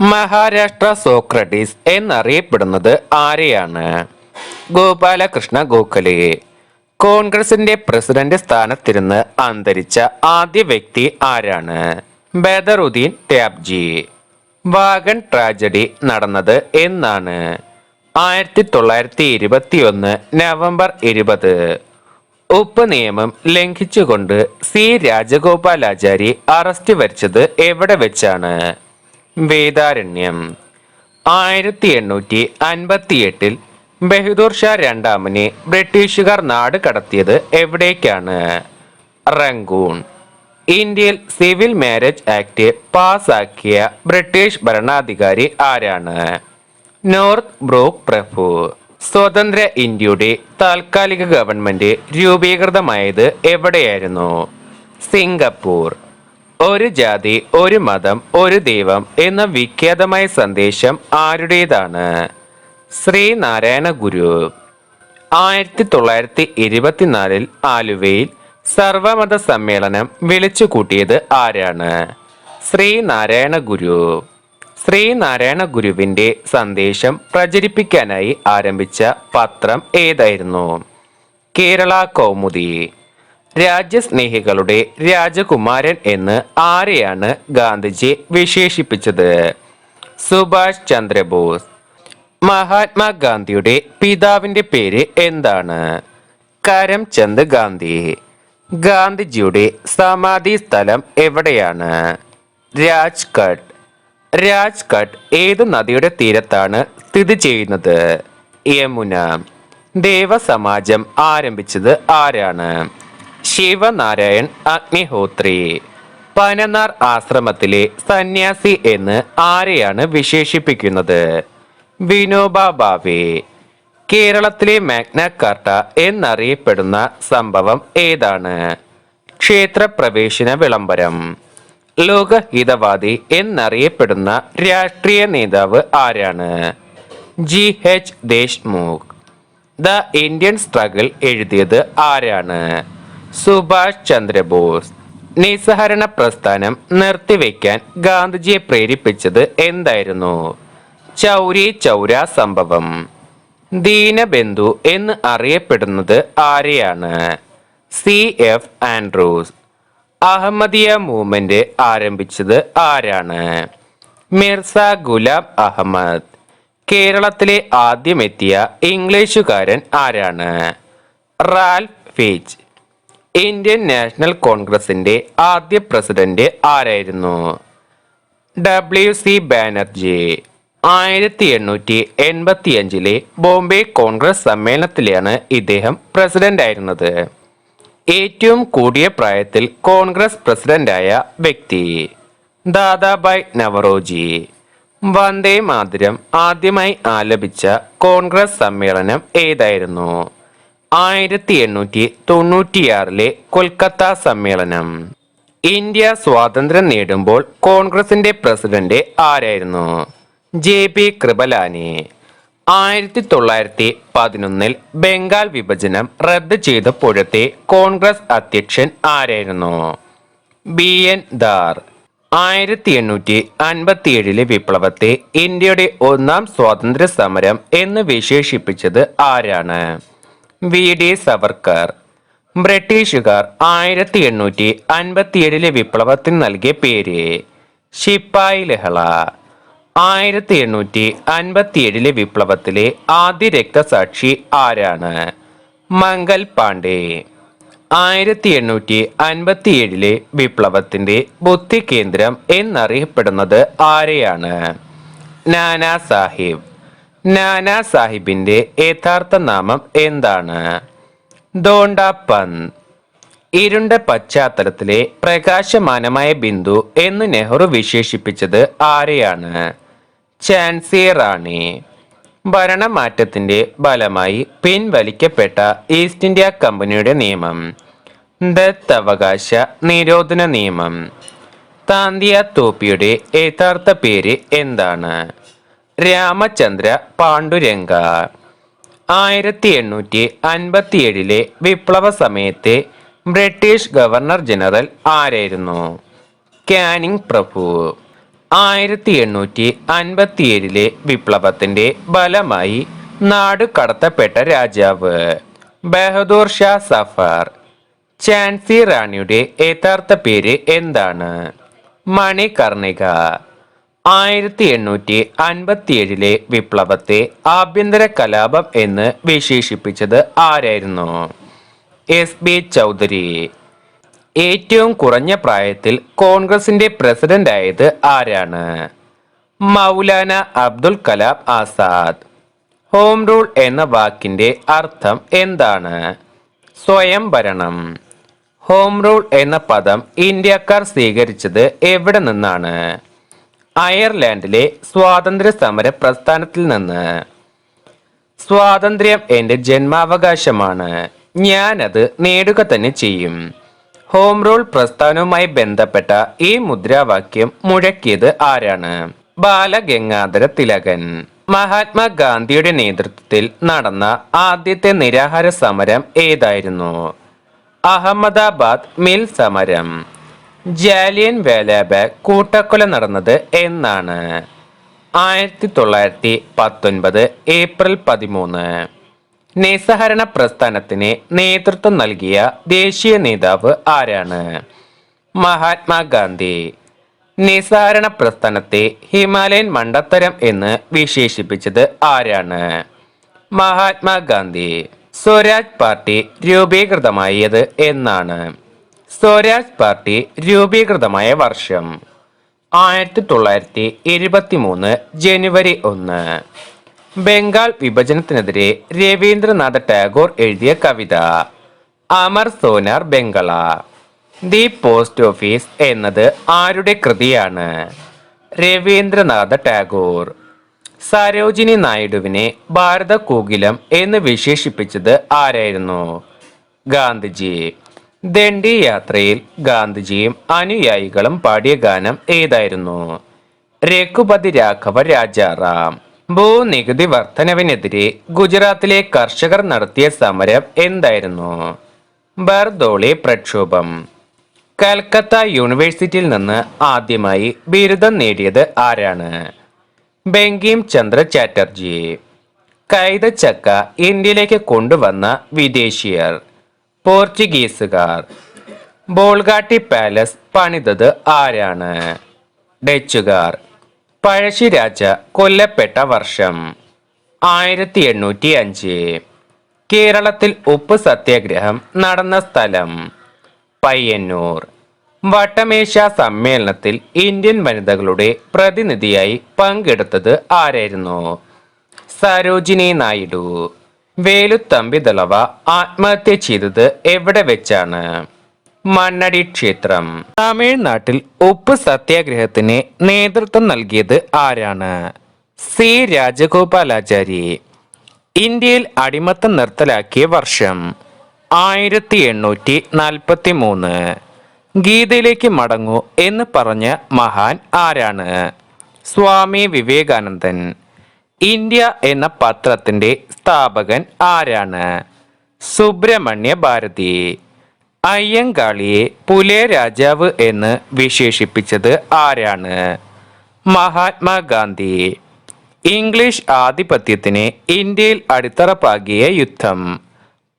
Maharashtra Socrates എന്നറിയപ്പെടുന്നത് ആരെയാണ്? ഗോപാലകൃഷ്ണ ഗോഖലെ. കോൺഗ്രസിന്റെ പ്രസിഡന്റ് സ്ഥാനത്തിരുന്ന് അന്തരിച്ച ആദ്യ വ്യക്തി ആരാണ്? ബദറുദ്ദീൻ ടാബ്ജി വാഗൺ ട്രാജഡി നടന്നത് എന്നാണ്. ആയിരത്തി തൊള്ളായിരത്തി ഇരുപത്തി ഒന്ന് നവംബർ ഇരുപത്. ഉപ്പ് നിയമം ലംഘിച്ചുകൊണ്ട് സി രാജഗോപാലാചാരി അറസ്റ്റ് വരിച്ചത് എവിടെ വെച്ചാണ്? വേദാരണ്യം. ആയിരത്തി എണ്ണൂറ്റി അൻപത്തി എട്ടിൽ ബഹദൂർ ഷാ രണ്ടാമനെ ബ്രിട്ടീഷുകാർ നാട് കടത്തിയത് എവിടേക്കാണ്? റങ്കൂൺ ഇന്ത്യയിൽ സിവിൽ മാരേജ് ആക്ട് പാസാക്കിയ ബ്രിട്ടീഷ് ഭരണാധികാരി ആരാണ്? നോർത്ത് ബ്രൂക്ക് പ്രഭു. സ്വതന്ത്ര ഇന്ത്യയുടെ താൽക്കാലിക ഗവൺമെന്റ് രൂപീകൃതമായത് എവിടെയായിരുന്നു? സിംഗപ്പൂർ. ഒരു ജാതി ഒരു മതം ഒരു ദൈവം എന്ന വിഖ്യാതമായ സന്ദേശം ആരുടേതാണ്? ശ്രീനാരായണ ഗുരു. ആയിരത്തി തൊള്ളായിരത്തി ഇരുപത്തിനാലിൽ ആലുവയിൽ സർവമത സമ്മേളനം വിളിച്ചു കൂട്ടിയത് ആരാണ്? ശ്രീനാരായണ ഗുരു. ശ്രീനാരായണ ഗുരുവിന്റെ സന്ദേശം പ്രചരിപ്പിക്കാനായി ആരംഭിച്ച പത്രം ഏതായിരുന്നു? കേരള കൗമുദി. രാജ്യസ്നേഹികളുടെ രാജകുമാരൻ എന്ന് ആരെയാണ് ഗാന്ധിജി വിശേഷിപ്പിച്ചത്? സുഭാഷ് ചന്ദ്രബോസ്. മഹാത്മാഗാന്ധിയുടെ പിതാവിന്റെ പേര് എന്താണ്? കരംചന്ദ് ഗാന്ധി. ഗാന്ധിജിയുടെ സമാധി സ്ഥലം എവിടെയാണ്? രാജ്ഘട്ട്. രാജ്ഘട്ട് ഏത് നദിയുടെ തീരത്താണ് സ്ഥിതി ചെയ്യുന്നത്? യമുന. ദേവസമാജം ആരംഭിച്ചത് ആരാണ്? ശിവനാരായൺ അഗ്നിഹോത്രി. പനനാർ ആശ്രമത്തിലെ സന്യാസി എന്ന് ആരെയാണ് വിശേഷിപ്പിക്കുന്നത്? വിനോബ ഭാവെ കേരളത്തിലെ മാഗ്ന കാർട്ട എന്നറിയപ്പെടുന്ന സംഭവം ഏതാണ്? ക്ഷേത്രപ്രവേശന വിളംബരം. ലോകഹിതവാദി എന്നറിയപ്പെടുന്ന രാഷ്ട്രീയ നേതാവ് ആരാണ്? G H Deshmukh. The Indian struggle എഴുതിയത് ആരാണ്? സുഭാഷ് ചന്ദ്രബോസ്. നിസ്സഹരണ പ്രസ്ഥാനം നിർത്തിവെക്കാൻ ഗാന്ധിജിയെ പ്രേരിപ്പിച്ചത് എന്തായിരുന്നു? ചൗരി ചൗര സംഭവം. ദീനബന്ധു എന്ന് അറിയപ്പെടുന്നത് ആരെയാണ്? C. F. Andrews. Ahmadiyya movement ആരംഭിച്ചത് ആരാണ്? മിർസ ഗുലാം അഹമ്മദ്. കേരളത്തിലെ ആദ്യമെത്തിയ ഇംഗ്ലീഷുകാരൻ ആരാണ്? റാൽഫ് ഫീച്ച്. ഇന്ത്യൻ നാഷണൽ കോൺഗ്രസിന്റെ ആദ്യ പ്രസിഡന്റ് ആരായിരുന്നു? ഡബ്ല്യു സി ബാനർജി ആയിരത്തി എണ്ണൂറ്റി എൺപത്തി അഞ്ചിലെ ബോംബെ കോൺഗ്രസ് സമ്മേളനത്തിലാണ് ഇദ്ദേഹം പ്രസിഡന്റ് ആയിരുന്നത്. ഏറ്റവും കൂടിയ പ്രായത്തിൽ കോൺഗ്രസ് പ്രസിഡന്റായ വ്യക്തി ദാദാബായ് നവറോജി. വന്ദേ മാതരം ആദ്യമായി ആലപിച്ച കോൺഗ്രസ് സമ്മേളനം ഏതായിരുന്നു? ആയിരത്തി എണ്ണൂറ്റി തൊണ്ണൂറ്റിയാറിലെ കൊൽക്കത്ത സമ്മേളനം. ഇന്ത്യ സ്വാതന്ത്ര്യം നേടുമ്പോൾ കോൺഗ്രസിന്റെ പ്രസിഡന്റ് ആരായിരുന്നു? J P Kripalani. ആയിരത്തി തൊള്ളായിരത്തി പതിനൊന്നിൽ ബംഗാൾ വിഭജനം റദ്ദ് ചെയ്തപ്പോഴത്തെ കോൺഗ്രസ് അധ്യക്ഷൻ ആരായിരുന്നു? B N Dar. ആയിരത്തി എണ്ണൂറ്റി അൻപത്തി ഏഴിലെ വിപ്ലവത്തെ ഇന്ത്യയുടെ ഒന്നാം സ്വാതന്ത്ര്യ സമരം എന്ന് വിശേഷിപ്പിച്ചത് ആരാണ്? V D Savarkar. ബ്രിട്ടീഷുകാർ ആയിരത്തി എണ്ണൂറ്റി അൻപത്തിയേഴിലെ വിപ്ലവത്തിന് നൽകിയ പേര് ശിപ്പായി ലഹള. ആയിരത്തി എണ്ണൂറ്റി അൻപത്തിയേഴിലെ വിപ്ലവത്തിലെ ആദ്യ രക്തസാക്ഷി ആരാണ്? മംഗൽ പാണ്ഡെ. ആയിരത്തി എണ്ണൂറ്റി അൻപത്തിയേഴിലെ വിപ്ലവത്തിന്റെ ബുദ്ധി കേന്ദ്രം എന്നറിയപ്പെടുന്നത് ആരെയാണ്? നാനാ സാഹിബ്. നാനാ സാഹിബിന്റെ യഥാർത്ഥ നാമം എന്താണ്? ദോണ്ടാപ്പൻ. ഇരുണ്ട പശ്ചാത്തലത്തിലെ പ്രകാശമാനമായ ബിന്ദു എന്ന് നെഹ്റു വിശേഷിപ്പിച്ചത് ആരെയാണ്? ചാൻസി റാണി ഭരണമാറ്റത്തിന്റെ ഫലമായി പിൻവലിക്കപ്പെട്ട ഈസ്റ്റ് ഇന്ത്യ കമ്പനിയുടെ നിയമം. ദത്തവകാശ നിരോധന നിയമം. താന്തിയ തോപ്പിയുടെ യഥാർത്ഥ പേര് എന്താണ്? രാമചന്ദ്ര പാണ്ഡുരംഗ. ആയിരത്തി എണ്ണൂറ്റി അൻപത്തിയേഴിലെ വിപ്ലവ സമയത്തെ ബ്രിട്ടീഷ് ഗവർണർ ജനറൽ ആരായിരുന്നു? കാനിങ് പ്രഭു. ആയിരത്തി എണ്ണൂറ്റി അൻപത്തിയേഴിലെ വിപ്ലവത്തിന്റെ ഫലമായി നാട് കടത്തപ്പെട്ട രാജാവ് ബഹദൂർ ഷാ സഫർ. ചാൻസി റാണിയുടെ യഥാർത്ഥ പേര് എന്താണ്? മണികർണിക ആയിരത്തി എണ്ണൂറ്റി അൻപത്തിയേഴിലെ വിപ്ലവത്തെ ആഭ്യന്തര കലാപം എന്ന് വിശേഷിപ്പിച്ചത് ആരായിരുന്നു? എസ്. ബി. ചൗധരി. ഏറ്റവും കുറഞ്ഞ പ്രായത്തിൽ കോൺഗ്രസിന്റെ പ്രസിഡന്റ് ആയത് ആരാണ്? മൗലാന അബ്ദുൽ കലാം ആസാദ്. ഹോം റൂൾ എന്ന വാക്കിന്റെ അർത്ഥം എന്താണ്? സ്വയം ഭരണം. ഹോം റൂൾ എന്ന പദം ഇന്ത്യക്കാർ സ്വീകരിച്ചത് എവിടെ നിന്നാണ്? അയർലാൻഡിലെ സ്വാതന്ത്ര്യ സമര പ്രസ്ഥാനത്തിൽ നിന്ന്. സ്വാതന്ത്ര്യം എന്റെ ജന്മാവകാശമാണ്. ഞാനത് നേടുക തന്നെ ചെയ്യും. ഹോം റൂൾ പ്രസ്ഥാനവുമായി ബന്ധപ്പെട്ട ഈ മുദ്രാവാക്യം മുഴക്കിയത് ആരാണ്? ബാലഗംഗാധര തിലകൻ. മഹാത്മാഗാന്ധിയുടെ നേതൃത്വത്തിൽ നടന്ന ആദ്യത്തെ നിരാഹാര സമരം ഏതായിരുന്നു? അഹമ്മദാബാദ് മിൽ സമരം. ജാലിയൻ വേലാബാഗ് കൂട്ടക്കൊല നടന്നത് എന്നാണ്. ആയിരത്തി തൊള്ളായിരത്തി പത്തൊൻപത് ഏപ്രിൽ പതിമൂന്ന്. നിസ്സഹരണ പ്രസ്ഥാനത്തിന് നേതൃത്വം നൽകിയ ദേശീയ നേതാവ് ആരാണ്? മഹാത്മാഗാന്ധി. നിസ്സഹരണ പ്രസ്ഥാനത്തെ ഹിമാലയൻ മണ്ടത്തരം എന്ന് വിശേഷിപ്പിച്ചത് ആരാണ്? മഹാത്മാഗാന്ധി. സ്വരാജ് പാർട്ടി രൂപീകൃതമായത് എന്നാണ്. സ്വരാജ് പാർട്ടി രൂപീകൃതമായ വർഷം. ആയിരത്തി തൊള്ളായിരത്തി എഴുപത്തി മൂന്ന് ജനുവരി ഒന്ന്. ബംഗാൾ വിഭജനത്തിനെതിരെ രവീന്ദ്രനാഥ ടാഗോർ എഴുതിയ കവിത Amar Sonar Bangla. The post office എന്നത് ആരുടെ കൃതിയാണ്? രവീന്ദ്രനാഥ ടാഗോർ. സരോജിനി നായിഡുവിനെ ഭാരത കൂകിലം എന്ന് വിശേഷിപ്പിച്ചത് ആരായിരുന്നു? ഗാന്ധിജി. ദണ്ഡി യാത്രയിൽ ഗാന്ധിജിയും അനുയായികളും പാടിയ ഗാനം ഏതായിരുന്നു? രഘുപതി രാഘവ രാജാറാം. ഭൂനികുതി വർധനവിനെതിരെ ഗുജറാത്തിലെ കർഷകർ നടത്തിയ സമരം എന്തായിരുന്നു? ബർദോളി പ്രക്ഷോഭം. കൽക്കത്ത യൂണിവേഴ്സിറ്റിയിൽ നിന്ന് ആദ്യമായി ബിരുദം നേടിയത് ആരാണ്? ബംഗീം ചന്ദ്ര ചാറ്റർജി. കൈതച്ചക്ക ഇന്ത്യയിലേക്ക് കൊണ്ടുവന്ന വിദേശീയർ. പോർച്ചുഗീസുകാർ. ബോൾഗാട്ടി പാലസ് പണിതത് ആരാണ്? ഡച്ചുകാർ. പഴശ്ശിരാജ കൊല്ലപ്പെട്ട വർഷം ആയിരത്തി എണ്ണൂറ്റി അഞ്ച് കേരളത്തിൽ ഉപ്പ് സത്യാഗ്രഹം നടന്ന സ്ഥലം പയ്യന്നൂർ. വട്ടമേശ സമ്മേളനത്തിൽ ഇന്ത്യൻ വനിതകളുടെ പ്രതിനിധിയായി പങ്കെടുത്തത് ആരായിരുന്നു? സരോജിനി നായിഡു. വേലുത്തമ്പി ദളവ ആത്മഹത്യ ചെയ്തത് എവിടെ വെച്ചാണ്? മണ്ണടി ക്ഷേത്രം. തമിഴ്നാട്ടിൽ ഉപ്പ് സത്യാഗ്രഹത്തിന് നേതൃത്വം നൽകിയത് ആരാണ്? സി രാജഗോപാലാചാരി. ഇന്ത്യയിൽ അടിമത്തം നിർത്തലാക്കിയ വർഷം ആയിരത്തി എണ്ണൂറ്റി നാൽപ്പത്തി മൂന്ന് ഗീതയിലേക്ക് മടങ്ങൂ എന്ന് പറഞ്ഞ മഹാൻ ആരാണ്? സ്വാമി വിവേകാനന്ദൻ. ഇന്ത്യ എന്ന പത്രത്തിന്റെ സ്ഥാപകൻ ആരാണ്? സുബ്രഹ്മണ്യ ഭാരതി. അയ്യങ്കാളിയെ പുലേ രാജാവ് എന്ന് വിശേഷിപ്പിച്ചത് ആരാണ്? മഹാത്മാഗാന്ധി ഇംഗ്ലീഷ് ആധിപത്യത്തിന് ഇന്ത്യയിൽ അടിത്തറ പാകിയ യുദ്ധം.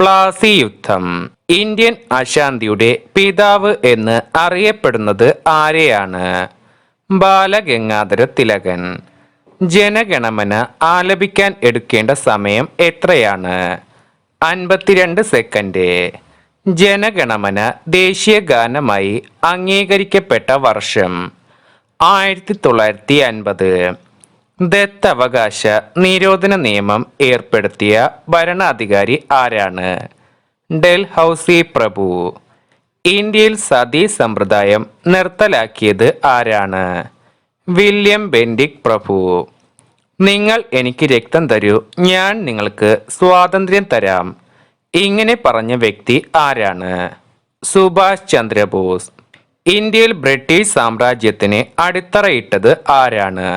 പ്ലാസി യുദ്ധം. ഇന്ത്യൻ അശാന്തിയുടെ പിതാവ് എന്ന് അറിയപ്പെടുന്നത് ആരെയാണ്? ബാലഗംഗാധര തിലകൻ. ജനഗണമന ആലപിക്കാൻ എടുക്കേണ്ട സമയം എത്രയാണ്? അൻപത്തിരണ്ട് സെക്കൻഡ്. ജനഗണമന ദേശീയ ഗാനമായി അംഗീകരിക്കപ്പെട്ട വർഷം ആയിരത്തി തൊള്ളായിരത്തി അൻപത് ദത്തവകാശ നിരോധന നിയമം ഏർപ്പെടുത്തിയ ഭരണാധികാരി ആരാണ്? ഡൽഹൌസി പ്രഭു. ഇന്ത്യയിൽ സതീ സമ്പ്രദായം നിർത്തലാക്കിയത് ആരാണ്? വില്യം ബെൻഡിക് പ്രഭു നിങ്ങൾ എനിക്ക് രക്തം തരൂ ഞാൻ നിങ്ങൾക്ക് സ്വാതന്ത്ര്യം തരാം. ഇങ്ങനെ പറഞ്ഞ വ്യക്തി ആരാണ്? സുഭാഷ് ചന്ദ്രബോസ്. ഇന്ത്യയിൽ ബ്രിട്ടീഷ് സാമ്രാജ്യത്തിന് അടിത്തറയിട്ടത് ആരാണ്?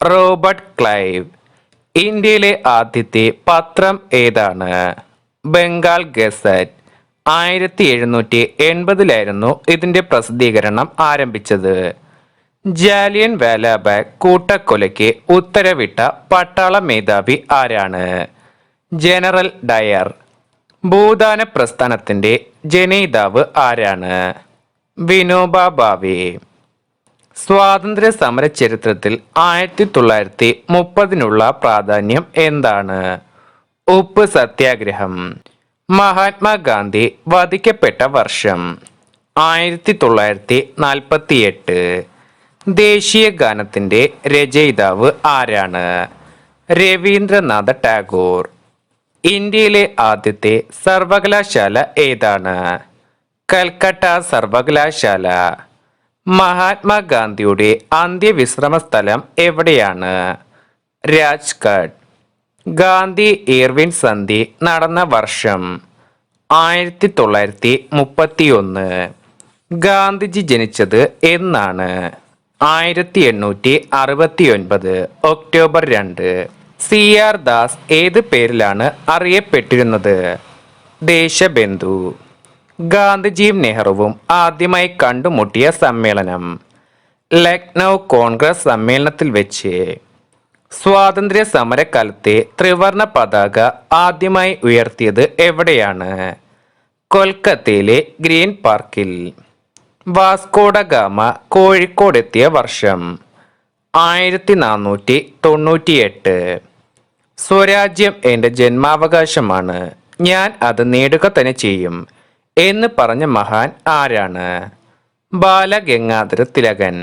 Robert Clive. ഇന്ത്യയിലെ ആദ്യത്തെ പത്രം ഏതാണ്? ബംഗാൾ ഗസറ്റ്. ആയിരത്തി എഴുന്നൂറ്റി എൺപതിലായിരുന്നു ഇതിന്റെ പ്രസിദ്ധീകരണം ആരംഭിച്ചത്. ജാലിയൻ വാലാബാഗ് കൂട്ടക്കൊലയ്ക്ക് ഉത്തരവിട്ട പട്ടാള മേധാവി ആരാണ്? ജനറൽ ഡയർ ഭൂദാന പ്രസ്ഥാനത്തിന്റെ ജനേതാവ് ആരാണ്? വിനോബ ഭാവെ സ്വാതന്ത്ര്യ സമര ചരിത്രത്തിൽ ആയിരത്തി തൊള്ളായിരത്തി മുപ്പതിനുള്ള പ്രാധാന്യം എന്താണ്? ഉപ്പ് സത്യാഗ്രഹം മഹാത്മാഗാന്ധി വധിക്കപ്പെട്ട വർഷം ആയിരത്തി തൊള്ളായിരത്തി നാൽപ്പത്തി എട്ട് ദേശീയ ഗാനത്തിന്റെ രചയിതാവ് ആരാണ്? രവീന്ദ്രനാഥ ടാഗോർ. ഇന്ത്യയിലെ ആദ്യത്തെ സർവകലാശാല ഏതാണ്? കൽക്കട്ട സർവകലാശാല. മഹാത്മാഗാന്ധിയുടെ അന്ത്യവിശ്രമ സ്ഥലം എവിടെയാണ്? രാജ്ഘട്ട്. ഗാന്ധി ഇർവിൻ സന്ധി നടന്ന വർഷം ആയിരത്തി തൊള്ളായിരത്തി മുപ്പത്തിയൊന്ന്. ഗാന്ധിജി ജനിച്ചത് എന്നാണ്. ആയിരത്തി എണ്ണൂറ്റി അറുപത്തി ഒൻപത് ഒക്ടോബർ രണ്ട്. സി ആർ ദാസ് ഏത് പേരിലാണ് അറിയപ്പെട്ടിരുന്നത്? ദേശബന്ധു. ഗാന്ധിജിയും നെഹ്റുവും ആദ്യമായി കണ്ടുമുട്ടിയ സമ്മേളനം. ലക്നൗ കോൺഗ്രസ് സമ്മേളനത്തിൽ വെച്ച്. സ്വാതന്ത്ര്യ സമരകാലത്തെ ത്രിവർണ പതാക ആദ്യമായി ഉയർത്തിയത് എവിടെയാണ്? കൊൽക്കത്തയിലെ ഗ്രീൻ പാർക്കിൽ. വാസ്കോഡ ഗാമ കോഴിക്കോടെത്തിയ വർഷം ആയിരത്തി നാനൂറ്റി തൊണ്ണൂറ്റിയെട്ട് സ്വരാജ്യം എന്റെ ജന്മാവകാശമാണ്. ഞാൻ അത് നേടുക തന്നെ ചെയ്യും എന്ന് പറഞ്ഞ മഹാൻ ആരാണ്? ബാലഗംഗാധര തിലകൻ.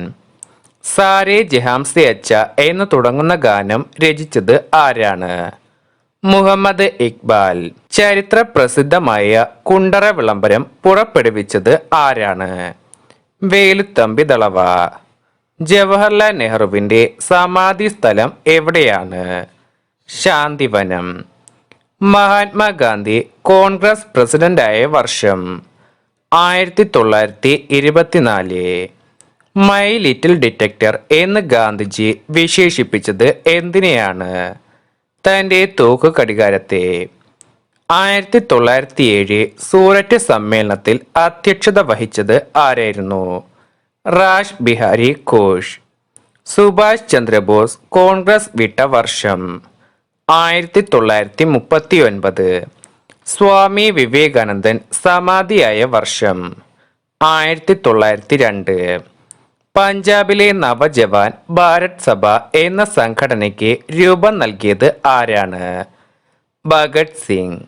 സാരേ ജഹാംസെ അച്ച എന്ന് തുടങ്ങുന്ന ഗാനം രചിച്ചത് ആരാണ്? മുഹമ്മദ് ഇക്ബാൽ. ചരിത്ര പ്രസിദ്ധമായ കുണ്ടറ വിളംബരം പുറപ്പെടുവിച്ചത് ആരാണ്? വേലുത്തമ്പി ദളവ. ജവഹർലാൽ നെഹ്റുവിന്റെ സമാധി സ്ഥലം എവിടെയാണ്? ശാന്തിവനം. മഹാത്മാഗാന്ധി കോൺഗ്രസ് പ്രസിഡന്റായ വർഷം ആയിരത്തി തൊള്ളായിരത്തി ഇരുപത്തിനാല് മൈ ലിറ്റിൽ ഡിറ്റക്ടർ എന്ന് ഗാന്ധിജി വിശേഷിപ്പിച്ചത് എന്തിനെയാണ്? തന്റെ തൂക്ക് കടികാരത്തെ ആയിരത്തി തൊള്ളായിരത്തി ഏഴ് സൂററ്റ് സമ്മേളനത്തിൽ അധ്യക്ഷത വഹിച്ചത് ആരായിരുന്നു? റാഷ് ബിഹാരി ഘോഷ്. സുഭാഷ് ചന്ദ്രബോസ് കോൺഗ്രസ് വിട്ട വർഷം ആയിരത്തി തൊള്ളായിരത്തി മുപ്പത്തി ഒൻപത് സ്വാമി വിവേകാനന്ദൻ സമാധിയായ വർഷം ആയിരത്തി തൊള്ളായിരത്തി രണ്ട് പഞ്ചാബിലെ നവജവാൻ ഭാരത് സഭ എന്ന സംഘടനയ്ക്ക് രൂപം നൽകിയത് ആരാണ്? ഭഗത് സിംഗ്.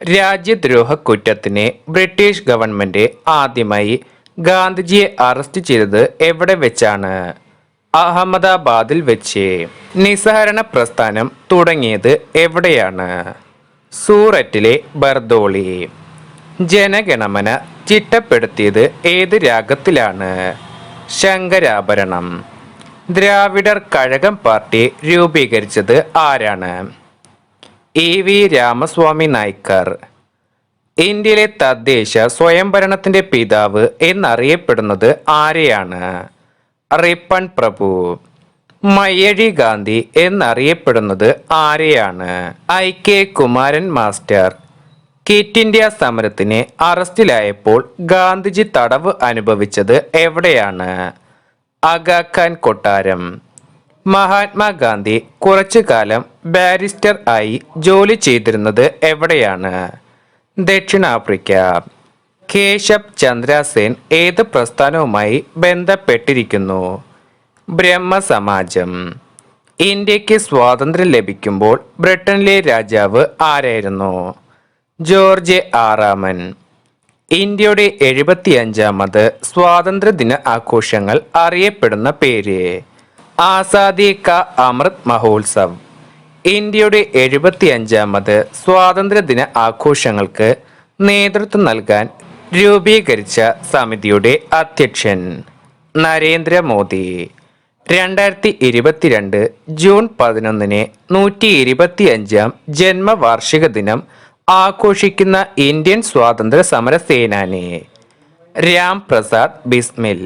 രാജ്യദ്രോഹ കുറ്റത്തിന് ബ്രിട്ടീഷ് ഗവൺമെന്റ് ആദ്യമായി ഗാന്ധിജിയെ അറസ്റ്റ് ചെയ്തത് എവിടെ വെച്ചാണ്? അഹമ്മദാബാദിൽ വെച്ച്. നിസ്സഹരണ പ്രസ്ഥാനം തുടങ്ങിയത് എവിടെയാണ്? സൂററ്റിലെ ബർദോളി. ജനഗണമന ചിട്ടപ്പെടുത്തിയത് ഏത് രാഗത്തിലാണ്? ശങ്കരാഭരണം. ദ്രാവിഡർ കഴകം പാർട്ടി രൂപീകരിച്ചത് ആരാണ്? E V Ramaswamy Naicker. ഇന്ത്യയിലെ തദ്ദേശ സ്വയംഭരണത്തിന്റെ പിതാവ് എന്നറിയപ്പെടുന്നത് ആരെയാണ്? റിപ്പൺ പ്രഭു. മയ്യഴി ഗാന്ധി എന്നറിയപ്പെടുന്നത് ആരെയാണ്? I K Kumaran master. Quit India സമരത്തിന് അറസ്റ്റിലായപ്പോൾ ഗാന്ധിജി തടവ് അനുഭവിച്ചത് എവിടെയാണ്? അഗാഖാൻ കൊട്ടാരം. മഹാത്മാഗാന്ധി കുറച്ചു കാലം ബാരിസ്റ്റർ ആയി ജോലി ചെയ്തിരുന്നത് എവിടെയാണ്? ദക്ഷിണാഫ്രിക്ക. കേശബ് ചന്ദ്ര സെൻ ഏത് പ്രസ്ഥാനവുമായി ബന്ധപ്പെട്ടിരിക്കുന്നു? ബ്രഹ്മസമാജം. ഇന്ത്യയ്ക്ക് സ്വാതന്ത്ര്യം ലഭിക്കുമ്പോൾ ബ്രിട്ടനിലെ രാജാവ് ആരായിരുന്നു? ജോർജ് ആറാമൻ ഇന്ത്യയുടെ എഴുപത്തിയഞ്ചാമത് സ്വാതന്ത്ര്യദിന ആഘോഷങ്ങൾ അറിയപ്പെടുന്ന പേര്. ആസാദി ക അമൃത് മഹോത്സവ്. ഇന്ത്യയുടെ എഴുപത്തിയഞ്ചാമത് സ്വാതന്ത്ര്യദിന ആഘോഷങ്ങൾക്ക് നേതൃത്വം നൽകാൻ രൂപീകരിച്ച സമിതിയുടെ അധ്യക്ഷൻ നരേന്ദ്രമോദി. രണ്ടായിരത്തി ഇരുപത്തിരണ്ട് ജൂൺ പതിനൊന്നിന് നൂറ്റി ഇരുപത്തിയഞ്ചാം ജന്മവാർഷിക ദിനം ആഘോഷിക്കുന്ന ഇന്ത്യൻ സ്വാതന്ത്ര്യ സമര സേനാനി രാം പ്രസാദ് ബിസ്മിൽ.